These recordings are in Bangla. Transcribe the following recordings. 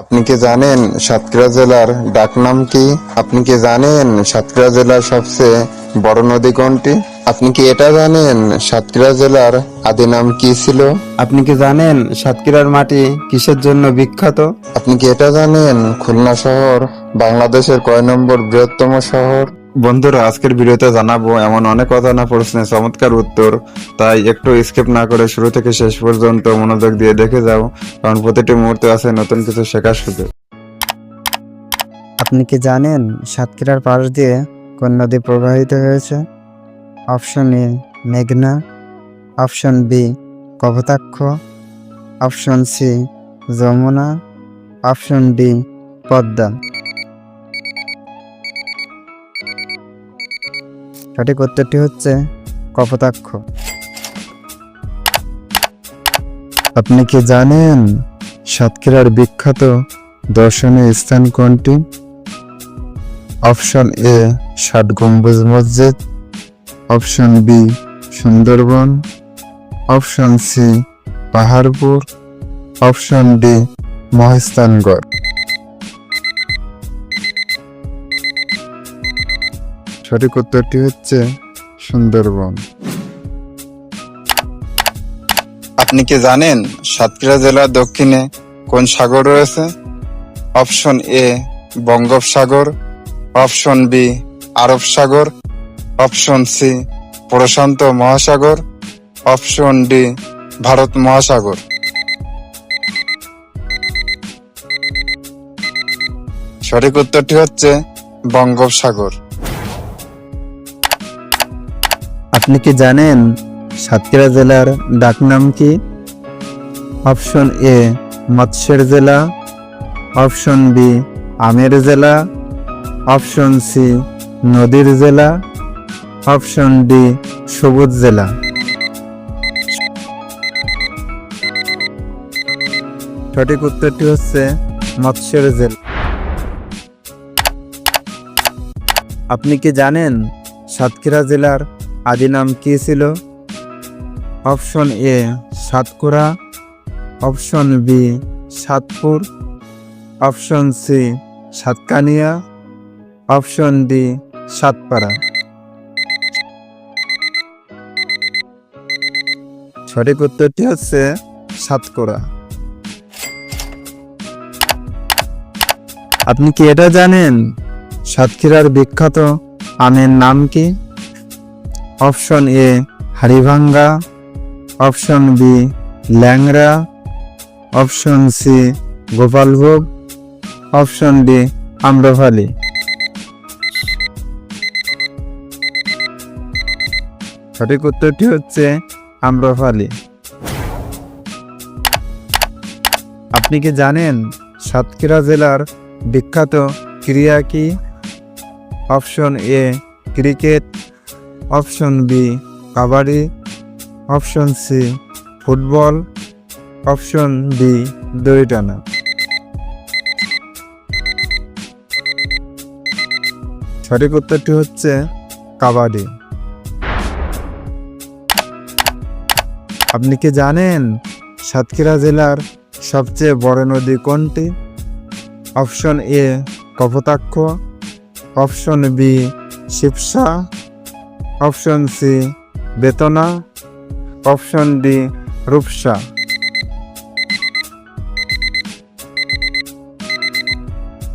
আপনি কি জানেন সাতক্ষীরা জেলার ডাকনাম কি? আপনি কি জানেন সাতক্ষীরা জেলার সবচেয়ে বড় নদী কোনটি? আপনি কি এটা জানেন সাতক্ষীরা জেলার আদি নাম কি ছিল? আপনি কি জানেন সাতক্ষীরার মাটি কিসের জন্য বিখ্যাত? আপনি কি এটা জানেন খুলনা শহর বাংলাদেশের কয় নম্বর বৃহত্তম শহর? বন্ধুরা, আজকের ভিডিওতে জানাব এমন অনেক অজানা প্রশ্নের চমৎকার উত্তর। তাই একটু স্কিপ না করে শুরু থেকে শেষ পর্যন্ত মনোযোগ দিয়ে দেখে যাও, কারণ প্রতিটি মুহূর্তে আছে নতুন কিছু শেখার সুযোগ। আপনি কি জানেন সাতক্ষীরার পাশ দিয়ে কোন নদী প্রবাহিত হয়েছে? অপশন এ, মেঘনা। Option B, Kapotaksha. Option C, Jamuna. Option D, Padma. সঠিক উত্তরটি হচ্ছে কপোতাক্ষ। আপনি কি জানেন সাতক্ষীরার বিখ্যাত দর্শনীয় স্থান কোনটি? Option A Shat Gambuj Masjid. Option B, Sundarban. Option C, Paharpur. Option D Mahasthangarh সঠিক উত্তরটি হচ্ছে সুন্দরবন। আপনি কি জানেন সাতক্ষীরা জেলার দক্ষিণে কোন সাগর রয়েছে? অপশন এ, বঙ্গোপসাগর, অপশন বি আরব সাগর অপশন সি, প্রশান্ত মহাসাগর, অপশন ডি, ভারত মহাসাগর। সঠিক উত্তরটি হচ্ছে বঙ্গোপসাগর। আপনি কি জানেন সাতক্ষীরা জেলার ডাকনাম কি? অপশন এ, মৎস্যের জেলা। অপশন বি, আমের জেলা। অপশন সি, নদীর জেলা। অপশন ডি, সবুজ জেলা। সঠিক উত্তরটি হচ্ছে মৎস্যের জেলা। আপনি কি জানেন সাতক্ষীরা জেলার আদি নাম কি ছিল? Option A, Satkura. Option B, Satpur. Option C, Satkania. Option D, Satpara. সঠিক উত্তরটি হচ্ছে সাতকুড়া। আপনি কি এটা জানেন? সাতক্ষীরার বিখ্যাত আমের নাম কি? Option A Haribhanga, option B Langra, option C Gopalbhog, option D Amrapali সঠিক উত্তরটি হচ্ছে আম্রভালি আপনি কি জানেন সাতক্ষীরা জেলার বিখ্যাত ক্রীড়া কি? Option A cricket option B, kabaddi. Option C, football. Option B দড়ি টানা। সঠিক উত্তরটি হচ্ছে কাবাডি। আপনি কি জানেন সাতক্ষীরা জেলার সবচেয়ে বড় নদী কোনটি? Option A, Kapotaksha. Option B, Shibsa. Option C, Betna. Option D, Rupsa.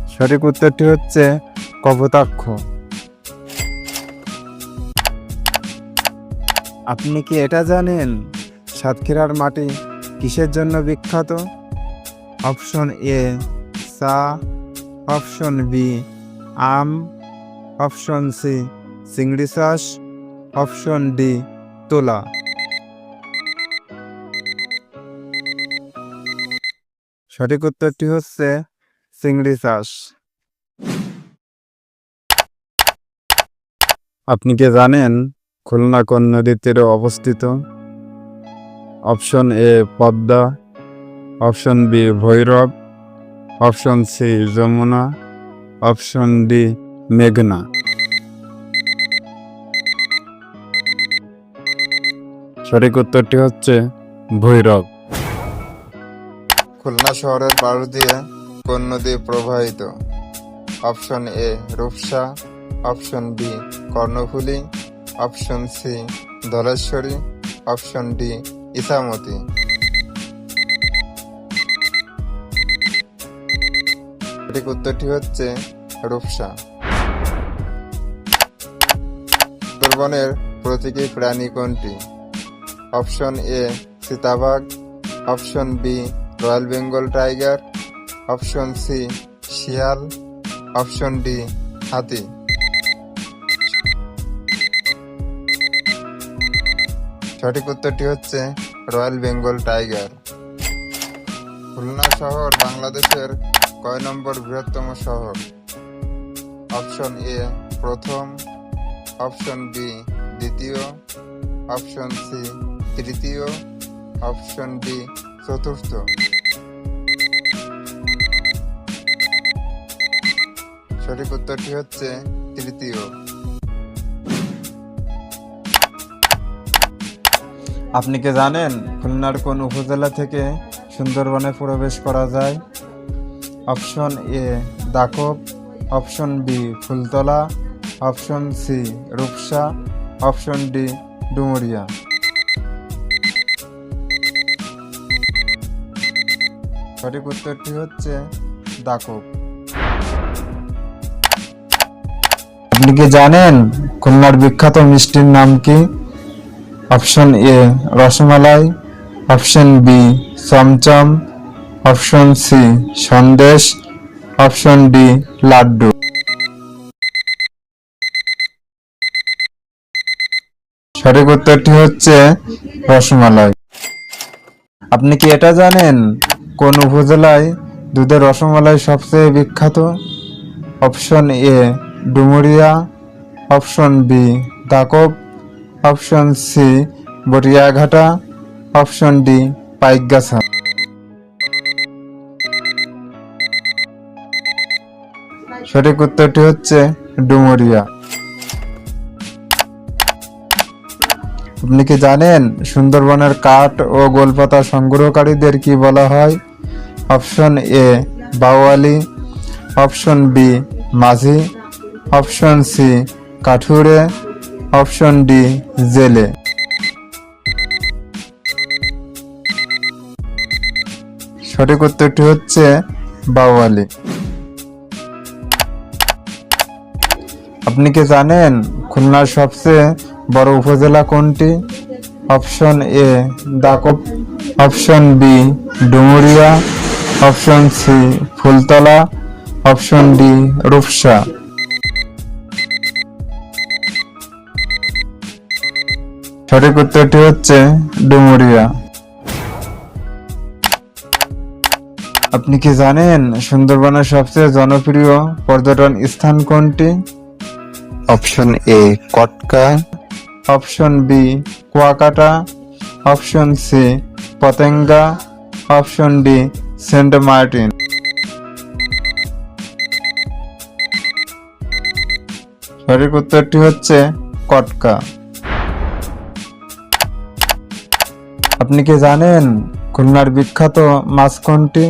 সঠিক উত্তরটি হচ্ছে কবতাক্ষ আপনি কি এটা জানেন? সাতক্ষীরার মাটি কিসের জন্য বিখ্যাত? অপশন এ, চা। অপশন বি, আম। অপশন সি, চিংড়ি চাষ। অপশন ডি, তোলা। সঠিক উত্তরটি হচ্ছে চিংড়ি চাষ। আপনি কি জানেন খুলনা কোন নদীর তীরে অবস্থিত? Option A, Padma. Option B, Bhairab. Option C, Jamuna. Option D, মেঘনা। সঠিক উত্তরটি হচ্ছে ভৈরব। খুলনা শহরের পাশ দিয়ে কোন নদী প্রবাহিত? Option A Rupsa, option B Karnaphuli, option C Dhaleshwari, option D Ichamati সঠিক উত্তরটি হচ্ছে রূপসা। সুন্দরবনের প্রতীকী প্রাণী কোনটি? অপশন এ চিতাবাঘ, option B royal Bengal tiger, option C শিয়াল, অপশন ডি হাতি। সঠিক উত্তরটি হচ্ছে রয়্যাল বেঙ্গল টাইগার। খুলনা শহর বাংলাদেশের কয় নম্বর বৃহত্তম শহর? অপশন এ প্রথম, অপশন বি দ্বিতীয়, অপশন সি তৃতীয় অপশন ডি চতুর্থ। সঠিক উত্তরটি হচ্ছে তৃতীয়। আপনি কি জানেন খুলনার কোন উপজেলা থেকে সুন্দরবনে প্রবেশ করা যায়? Option A Dacope option B, Phultala. Option C, Rupsa. Option D, Dumuria. সঠিক উত্তরটি হচ্ছে দাকব আপনি কি জানেন খুলনার বিখ্যাত মিষ্টির নাম কি? Option A, rasmalai. Option B, chomchom. Option C, sandesh. Option D, laddu. সঠিক উত্তরটি হচ্ছে রসমালাই। আপনি কি এটা জানেন? কোন উপজেলায় দুধের রসমালাই সবচেয়ে বিখ্যাত? Option A, Dumuria. Option B Dacope option C, Batiaghata. Option D, Paikgachha. সঠিক উত্তরটি হচ্ছে ডুমুরিয়া। আপনি কি জানেন সুন্দরবনের কাঠ ও গোলপাতা সংগ্রহকারীদের কি বলা হয়? অপশন এ বাওয়ালি, অপশন বি মাঝি, অপশন সি কাঠুরে, অপশন ডি জেলে। সঠিক উত্তরটি হচ্ছে বাওয়ালি। আপনি কি জানেন খুলনার সবচেয়ে বড় উপজেলা কোনটি? Option A Dacope option B Dumuria option C Phultala option D Rupsa সঠিক উত্তরটি হচ্ছে ডুমুরিয়া। আপনি কি জানেন সুন্দরবনের সবচেয়ে জনপ্রিয় পর্যটন স্থান কোনটি? Option A Katka option B Kuakata. Option C Patenga. Option D saint Martin. সঠিক উত্তরটি হচ্ছে কটকা। আপনি কি জানেন খুলনার বিখ্যাত মাছ কোনটি?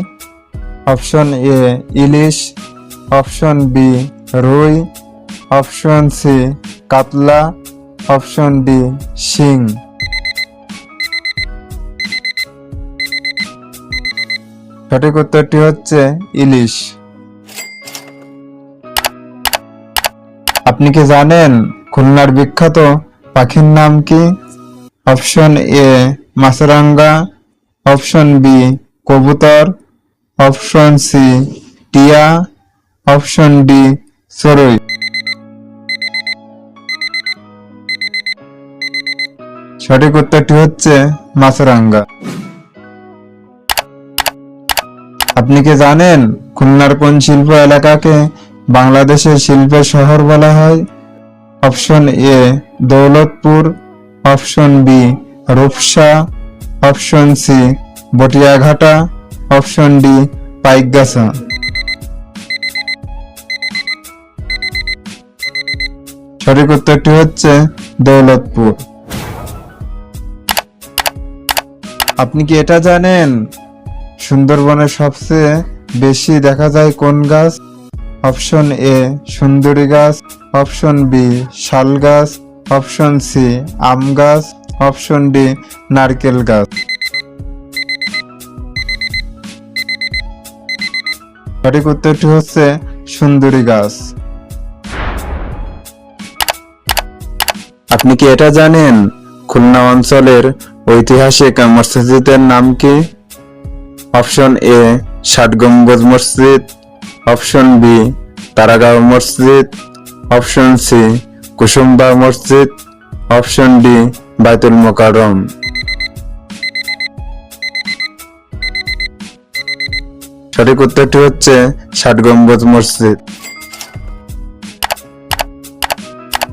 অপশন এ, ইলিশ। অপশন বি, রুই। অপশন সি, কাতলা। অপশন ডি, শিং। সঠিক উত্তরটি হচ্ছে ইলিশ। আপনি কি জানেন খুলনার বিখ্যাত পাখির নাম কি? অপশন এ, মাছরাঙ্গা। অপশন বি, কবুতর। অপশন সি, টিয়া। অপশন ডি, চড়ুই। সঠিক উত্তরটি হচ্ছে মাছরাঙ্গা। আপনি কি জানেন খুলনার কোন শিল্প এলাকাকে বাংলাদেশের শিল্পের শহর বলা হয়? Option A, Daulatpur. Option B, Rupsa. Option C, Batiaghata. Option D, Paikgachha. সঠিক উত্তরটি হচ্ছে দৌলতপুর। আপনি কি এটা জানেন? সুন্দরবনের সবচেয়ে বেশি দেখা যায় কোন গাছ? অপশন এ, সুন্দরী গাছ। অপশন বি, শাল গাছ। অপশন সি, আম গাছ। অপশন ডি, নারকেল গাছ। সঠিক উত্তরটি হচ্ছে সুন্দরী গাছ। আপনি কি এটা জানেন? খুলনা অঞ্চলের ঐতিহাসিক মসজিদের নাম কি? অপশন এ ষাট গম্বুজ মসজিদ। অপশন বি, তারাগাঁও মসজিদ। অপশন সি, কুসুম্বা মসজিদ। অপশন ডি, বাইতুল মোকারম সঠিক উত্তরটি হচ্ছে ষাট গম্বুজ মসজিদ।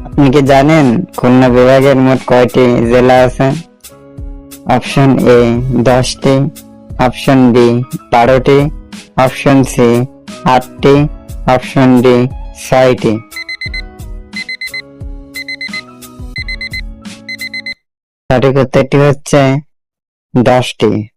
আপনি কি জানেন খুলনা বিভাগের মোট কয়টি জেলা আছে? অপশন এ, দশটি। অপশন বি বারোটি। অপশন সি আটটি। অপশন ডি ছয়টি। সঠিক উত্তরটি হচ্ছে দশটি।